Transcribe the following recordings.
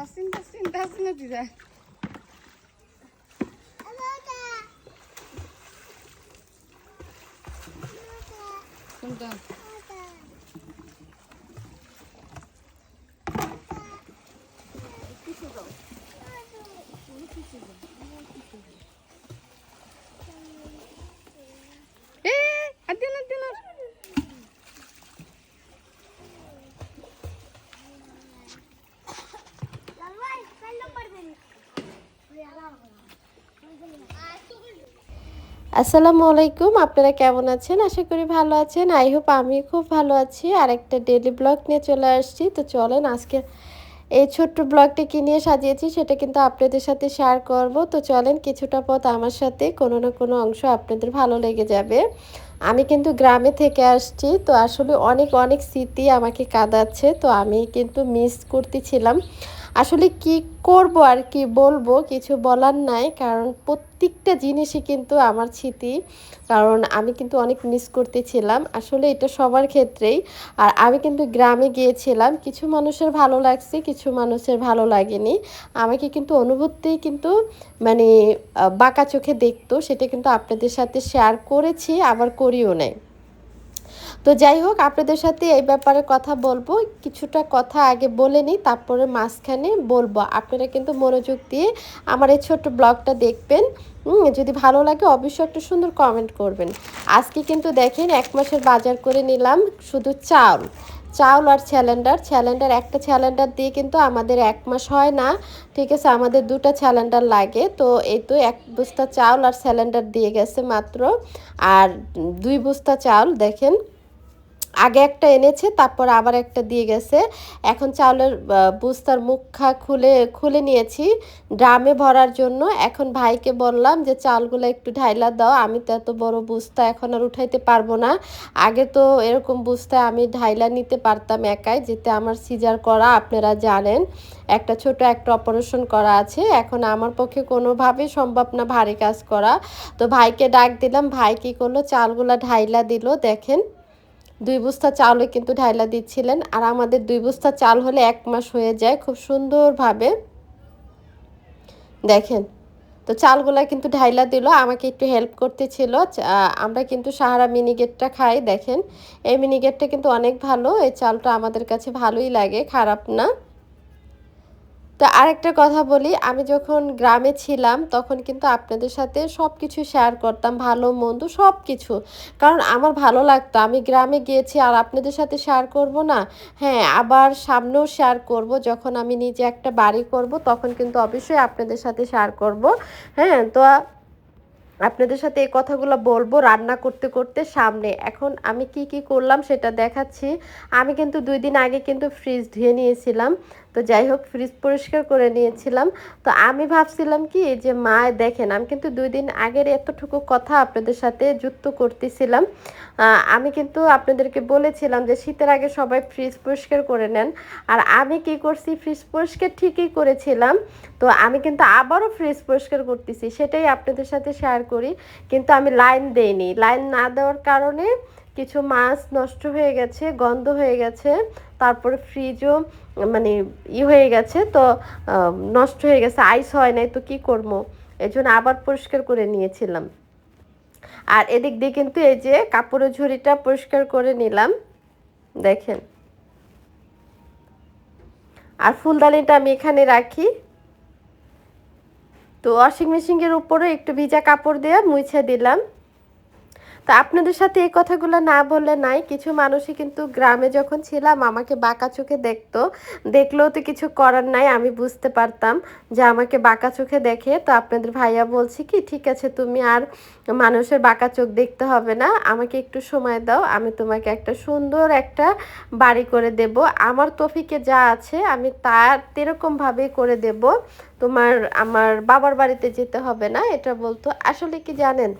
Basın basın basın da güzel. Bundan. আসসালামু আলাইকুম, আপনারা কেমন আছেন? আশা করি ভালো আছেন। আই হোপ আমি খুব ভালো আছি। আর একটা ডেলি ব্লগ নিয়ে চলে আসছি। তো চলেন আজকে এই ছোট্ট ব্লগটা কি নিয়ে সাজিয়েছি সেটা কিন্তু আপনাদের সাথে শেয়ার করব। তো চলেন কিছুটা পথ আমার সাথে, কোনো না কোনো অংশ আপনাদের ভালো লেগে যাবে। আমি কিন্তু গ্রামে থেকে আসছি, তো আসলে অনেক অনেক স্মৃতি আমাকে কাঁদাচ্ছে। তো আমি কিন্তু মিস করতেছিলাম। আসলে কি করব আর কি বলব কিছু বলার নাই, কারণ প্রত্যেকটা জিনিসই কিন্তু আমার স্মৃতি। কারণ আমি কিন্তু অনেক মিস করতেছিলাম, আসলে এটা সবার ক্ষেত্রেই। আর আমি কিন্তু গ্রামে গিয়েছিলাম, কিছু মানুষের ভালো লাগছে, কিছু মানুষের ভালো লাগেনি। আমাকে কিন্তু অনুভূতি কিন্তু মানে বাঁকা চোখে দেখতো, সেটা কিন্তু আপনাদের সাথে শেয়ার করেছি, আবার করিও নাই। তো যাই হোক, আপনাদের সাথে এই ব্যাপারে কথা বলব। কিছুটা কথা আগে বলে নিই, তারপরে মাঝখানে বলব। আপনারা কিন্তু মনোযোগ দিয়ে আমার এই ছোট্ট ব্লগটা দেখবেন। যদি ভালো লাগে অবশ্যই একটা সুন্দর কমেন্ট করবেন। আজকে কিন্তু দেখেন এক মাসের বাজার করে নিলাম শুধু চাউল। চাউল আর স্যালেন্ডার স্যালেন্ডার একটা স্যালেন্ডার দিয়ে কিন্তু আমাদের এক মাস হয় না। ঠিক আছে, আমাদের দুটো স্যালেন্ডার লাগে। তো এই তো এক বস্তা চাউল আর স্যালেন্ডার দিয়ে গেছে মাত্র। আর দুই বস্তা চাউল, দেখেন। আগে একটা এনেছে, তারপর আবার একটা দিয়ে গেছে। এখন চাউলের বুস্তার মুখা খুলে খুলে নিয়েছি ড্রামে ভরার জন্য। এখন ভাইকে বললাম যে চালগুলো একটু ঢাইলা দাও, আমি তো এত বড় বুস্তা এখন আর উঠাইতে পারব না। আগে তো এরকম বুস্তায় আমি ঢাইলা নিতে পারতাম একাই, যেতে আমার সিজার করা আপনারা জানেন। একটা ছোট একটা অপারেশন করা আছে। এখন আমার পক্ষে কোনোভাবেই সম্ভব না ভারী কাজ করা। তো ভাইকে ডাক দিলাম, ভাই কী করল? চালগুলো ঢাইলা দিল, দেখেন। দুই বস্তা চাউলে কিন্তু ঢাইলা দিচ্ছিলেন। আর আমাদের দুই বস্তা চাল হলে এক মাস হয়ে যায় খুব সুন্দরভাবে। দেখেন, তো চালগুলা কিন্তু ঢাইলা দিল, আমাকে একটু হেল্প করতেছিল আমরা কিন্তু সাহারা মিনিগেটটা খাই, দেখেন। এই মিনিগেটটা কিন্তু অনেক ভালো, এই চালটা আমাদের কাছে ভালোই লাগে, খারাপ না। তো আরেকটা কথা বলি, আমি যখন গ্রামে ছিলাম তখন কিন্তু আপনাদের সাথে সব কিছু শেয়ার করতাম, ভালো, মন্দ সব কিছু কারণ আমার ভালো লাগতো, আমি গ্রামে গিয়েছি আর আপনাদের সাথে শেয়ার করব না। হ্যাঁ আবার সামনেও শেয়ার করব, যখন আমি নিজে একটা বাড়ি করব তখন কিন্তু অবশ্যই আপনাদের সাথে শেয়ার করব। হ্যাঁ তো আপনাদের সাথে এই কথাগুলো বলব রান্না করতে করতে সামনে। এখন আমি কি কি করলাম সেটা দেখাচ্ছি। আমি কিন্তু দুই দিন আগে কিন্তু ফ্রিজ ধুয়ে নিয়েছিলাম। তো যাই হোক ফ্রিজ পরিষ্কার করে নিয়েছিলাম। তো আমি ভাবছিলাম কি যে মা, দেখেন, আমি কিন্তু দুই দিন আগের এতটুকু কথা আপনাদের সাথে যুক্ত করতেছিলাম। আমি কিন্তু আপনাদেরকে বলেছিলাম যে শীতের আগে সবাই ফ্রিজ পরিষ্কার করে নেন। আর আমি কি করছি ফ্রিজ পরিষ্কার ঠিকই করেছিলাম। তো আমি কিন্তু আবারও ফ্রিজ পরিষ্কার করতেছি, সেটাই আপনাদের সাথে শেয়ার করি। কিন্তু আমি লাইন দেইনি। লাইন না দেওয়ার কারণে কিছু মাছ নষ্ট হয়ে গেছে, গন্ধ হয়ে গেছে। তারপরে ফ্রিজও মানে ই হয়ে গেছে, তো নষ্ট হয়ে গেছে আইস হয় নাই, তো কি করব? এই জন্য আবার পরিষ্কার করে নিয়েছিলাম। আর এদিক দিয়ে কিন্তু এই যে কাপড়ের ঝুড়িটা পরিষ্কার করে নিলাম, দেখেন। আর ফুলদানিটা আমি এখানে রাখি। তো ওয়াশিং মেশিনের উপরে একটু ভিজা কাপড় দিয়ে মুছে দিলাম। তো আপনাদের সাথে এই কথাগুলো না বললে নাই। কিছু মানুষই কিন্তু গ্রামে যখন ছিলাম, আমাকে বাঁকা চোখে দেখতো। দেখলেও তো কিছু করার নাই, আমি বুঝতে পারতাম যে আমাকে বাঁকা চোখে দেখে। তো আপনাদের ভাইয়া বলছি কি, ঠিক আছে, তুমি আর মানুষের বাঁকা চোখ দেখতে হবে না। আমাকে একটু সময় দাও, আমি তোমাকে একটা সুন্দর একটা বাড়ি করে দেব। আমার তফিকে যা আছে, আমি তার এরকমভাবেই করে দেব। তোমার, আমার বাবার বাড়িতে যেতে হবে না। এটা বলতো। আসলে কি জানেন?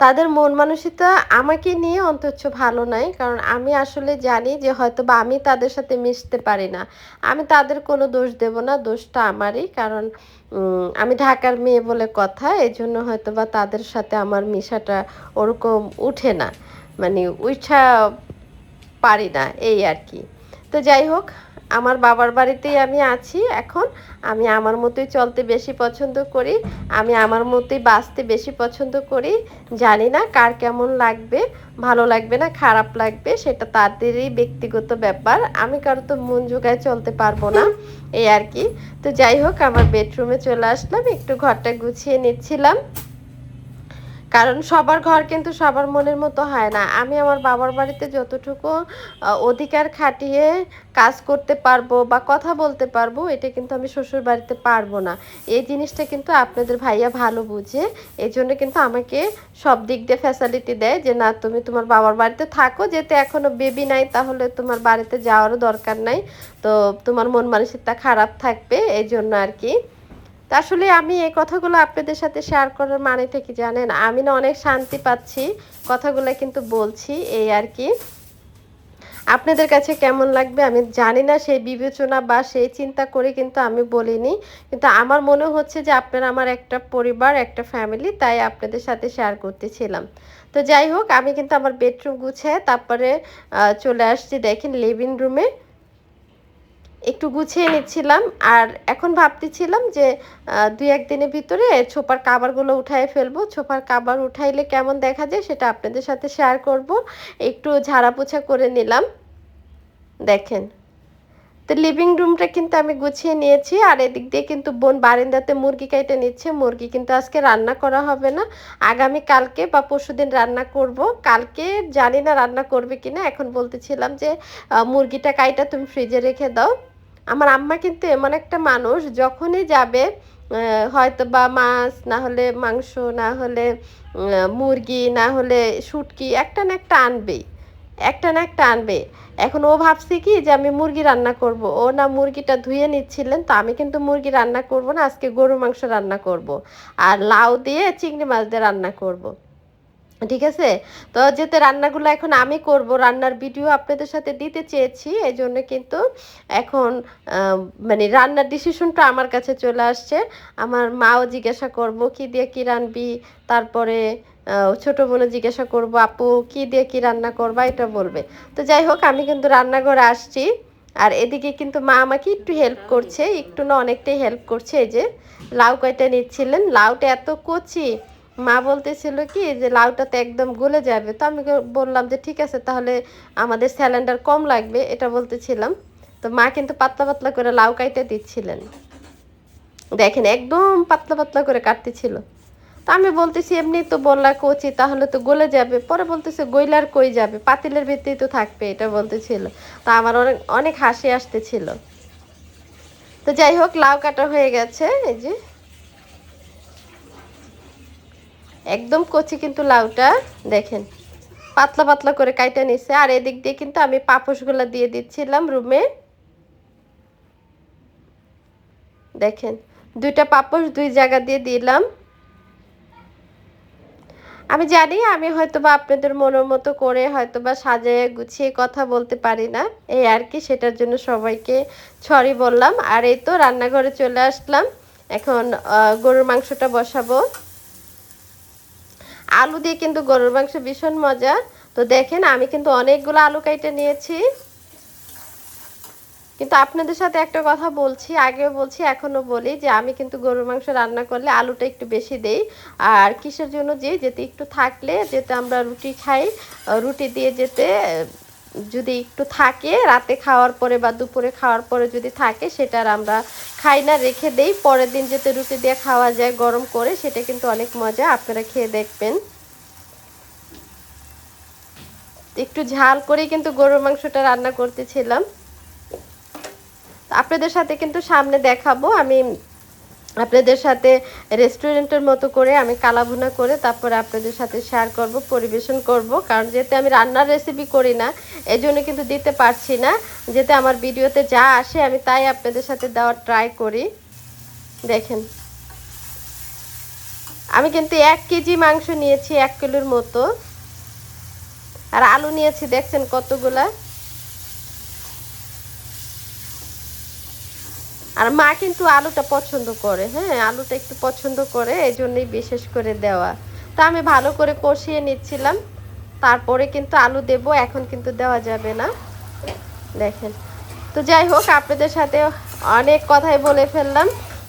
তাদের মন মানসিকতা আমাকে নিয়ে অন্তচ্ছ ভালো নাই। কারণ আমি আসলে জানি যে হয়তো বা আমি তাদের সাথে মিশতে পারি না। আমি তাদের কোনো দোষ দেব না, দোষটা আমারই। কারণ আমি ঢাকার মেয়ে বলে কথা এই জন্য হয়তো বা তাদের সাথে আমার মিশাটা ওরকম উঠে না। মানে উঠা পারি না, এই আর কি। তো যাই হোক আমার বাবার বাড়িতেই আমি আছি এখন। আমি আমার মতোই চলতে বেশি পছন্দ করি। আমি আমার মতোই বাঁচতে বেশি পছন্দ করি। জানি না কার কেমন লাগবে, ভালো লাগবে না খারাপ লাগবে, সেটা তাদেরই ব্যক্তিগত ব্যাপার। আমি কারও তো মন জোগায় চলতে পারব না, এই আর কি। তো যাই হোক, আমার বেডরুমে চলে আসলাম, একটু ঘরটা গুছিয়ে নিচ্ছিলাম। কারণ সবার ঘর কিন্তু সবার মনের মতো হয় না। আমি আমার বাবার বাড়িতে যতটুকু অধিকার খাটিয়ে কাজ করতে পারব বা কথা বলতে পারব, এটা কিন্তু আমি শ্বশুর বাড়িতে পারব না। এই জিনিসটা কিন্তু আপনাদের ভাইয়া ভালো বুঝে। এই জন্য কিন্তু আমাকে সব দিক দিয়ে ফ্যাসিলিটি দেয় যে, না, তুমি তোমার বাবার বাড়িতে থাকো। যেতে এখনও বেবি নাই, তাহলে তোমার বাড়িতে যাওয়ারও দরকার নাই। তো তোমার মন মানসিকতা খারাপ থাকবে। এই জন্য আর কি আসলে আমি এই কথাগুলো আপনাদের সাথে শেয়ার করার মানে থেকে জানেন, আমি না অনেক শান্তি পাচ্ছি, কথাগুলো কিন্তু বলছি এই আর কি। আপনাদের কাছে কেমন লাগবে আমি জানি না, সেই বিবেচনা বা সেই চিন্তা করে কিন্তু আমি বলিনি, কিন্তু আমার মনে হচ্ছে যে আপনারা আমার একটা পরিবার, একটা ফ্যামিলি তাই আপনাদের সাথে শেয়ার করতেছিলাম। তো যাই হোক, আমি কিন্তু আমার বেডরুম গুছিয়ে তারপরে চলে আসছি, দেখেন লিভিং রুমে একটু গুছিয়ে নিচ্ছিলাম আর এখন ভাবতেছিলাম যে দুই একদিনের ভিতরে ছোপার কাবারগুলো উঠাই ফেলব। ছোপার কাবার উঠাইলে কেমন দেখা যায় সেটা আপনাদের সাথে শেয়ার করব। একটু ঝাড়া পোছা করে নিলাম। দেখেন, তো লিভিং রুমটা কিন্তু আমি গুছিয়ে নিয়েছি আর এদিক দিয়ে কিন্তু বোন বারান্দাতে মুরগি কেটে নিচ্ছে। মুরগি কিন্তু আজকে রান্না করা হবে না। আগামী কালকে বা পরশুদিন রান্না করব। কালকে জানি না রান্না করবে কিনা। এখন বলতেছিলাম যে মুরগিটা কাইটা তুমি ফ্রিজে রেখে দাও। আমার আম্মা কিন্তু এমন একটা মানুষ, যখনই যাবে হয়তো বা মাছ, না হলে মাংস, না হলে মুরগি, না হলে শুটকি, একটা না একটা আনবেই, একটা না একটা আনবে এখন ও ভাবছে কি যে আমি মুরগি রান্না করব। ও না মুরগিটা ধুয়ে নিচ্ছিলেন, তো আমি কিন্তু মুরগি রান্না করব না, আজকে গরু মাংস রান্না করব। আর লাউ দিয়ে চিংড়ি মাছ দিয়ে রান্না করব। ঠিক আছে? তো যেতে রান্নাগুলো এখন আমি করব, রান্নার ভিডিও আপনাদের সাথে দিতে চেয়েছি এই জন্য কিন্তু এখন মানে রান্নার ডিসিশনটা আমার কাছে চলে আসছে। আমার মাও জিজ্ঞাসা করব, কি দিয়ে কি রানবি? তারপরে ছোট বোনও জিজ্ঞাসা করব, আপু, কি দিয়ে কি রান্না করবা? এটা বলবে। তো যাই হোক, আমি কিন্তু রান্নাঘরে আসছি। আর এদিকে কিন্তু মা আমাকে একটু হেল্প করছে, একটু না অনেকটাই হেল্প করছে, এই যে লাউ কয়টা নিচ্ছিলেন? লাউটা এত কচি মা বলতেছিল কি, যে লাউটা তো একদম গলে যাবে। তো আমি বললাম যে ঠিক আছে, তাহলে আমাদের স্যালেন্ডার কম লাগবে, এটা বলতেছিলাম। তো মা কিন্তু পাতলা পাতলা করে লাউ কাইতে দিচ্ছিলেন। দেখেন একদম পাতলা পাতলা করে কাটতেছিল। তো আমি বলতেছি, এমনি তো বললা কচি, তাহলে তো গলে যাবে। পরে বলতেছে গইলার কই যাবে? পাতিলের ভিতরেই তো থাকবে, এটা বলতেছিল। তো আমার অনেক অনেক হাসি আসতেছিল। তো যাই হোক, লাউ কাটা হয়ে গেছে, এই যে। একদম কচি কিন্তু লাউটা, দেখেন। পাতলা পাতলা করে কাইটা নিছে, আর এদিক দিয়ে কিন্তু আমি পাপোশগুলো দিয়ে দিচ্ছিলাম রুমে। দেখেন, দুইটা পাপোশ দুই জায়গা দিয়ে দিলাম। আমি জানি, আমি হয়তো বা আপনাদের মনের মতো করে হয়তো বা সাজায় গুছিয়ে কথা বলতে পারি না। এই আর কি, সেটার জন্য সবাইকে সরি বললাম। আর এই তো রান্নাঘরে চলে আসলাম। এখন গরুর মাংসটা বসাবো। আলু দিয়ে কিন্তু গরুর মাংস ভীষণ মজা তো দেখেন, আমি কিন্তু অনেকগুলো আলু কাইটে নিয়েছি। কিন্তু আপনাদের সাথে একটা কথা বলছি, আগেও বলছি, এখনও বলি যে আমি কিন্তু গরুর মাংস রান্না করলে আলুটা একটু বেশি দেই। আর কিসের জন্য যে, যেতে একটু থাকলে যেতে আমরা রুটি খাই, রুটি দিয়ে যেতে যদি একটু থাকে, রাতে খাওয়ার পরে বা দুপুরে খাওয়ার পরে যদি থাকে সেটার আমরা খাই না, রেখে দেই। পরের দিন যেতে রুটি দিয়ে খাওয়া যায়, গরম করে, সেটা কিন্তু অনেক মজা। আপনারা খেয়ে দেখবেন। একটু ঝাল করেই কিন্তু গরুর মাংসটা রান্না করতেছিলাম। আপনাদের সাথে কিন্তু সামনে দেখাবো। আমি আপনাদের সাথে রেস্টুরেন্টের মতো করে আমি কালাভুনা করে তারপরে আপনাদের সাথে শেয়ার করব, পরিবেশন করব। কারণ যেতে আমি রান্নার রেসিপি করি না এই জন্য কিন্তু দিতে পারছি না। যেতে আমার ভিডিওতে যা আসে, আমি তাই আপনাদের সাথে দেওয়ার ট্রাই করি। দেখেন। আমি কিন্তু এক কেজি মাংস নিয়েছি এক কিলোর মতো। আর আলু নিয়েছি, দেখছেন কতগুলা? আর মা কিন্তু আলুটা পছন্দ করে হ্যাঁ আলুটা একটু পছন্দ করে এই জন্যই বিশেষ করে দেওয়া। তা আমি ভালো করে কষিয়ে নিচ্ছিলাম, তারপরে কিন্তু আলু দেব, এখন কিন্তু দেওয়া যাবে না। দেখেন। তো যাই হোক, আপনাদের সাথে অনেক কথাই বলে ফেললাম।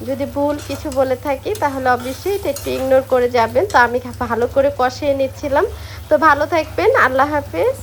যদি ভুল কিছু বলে থাকি, তাহলে অবশ্যই এটা একটু ইগনোর করে যাবেন। তো আমি ভালো করে কষিয়ে নিচ্ছিলাম। তো ভালো থাকবেন, আল্লাহ হাফেজ।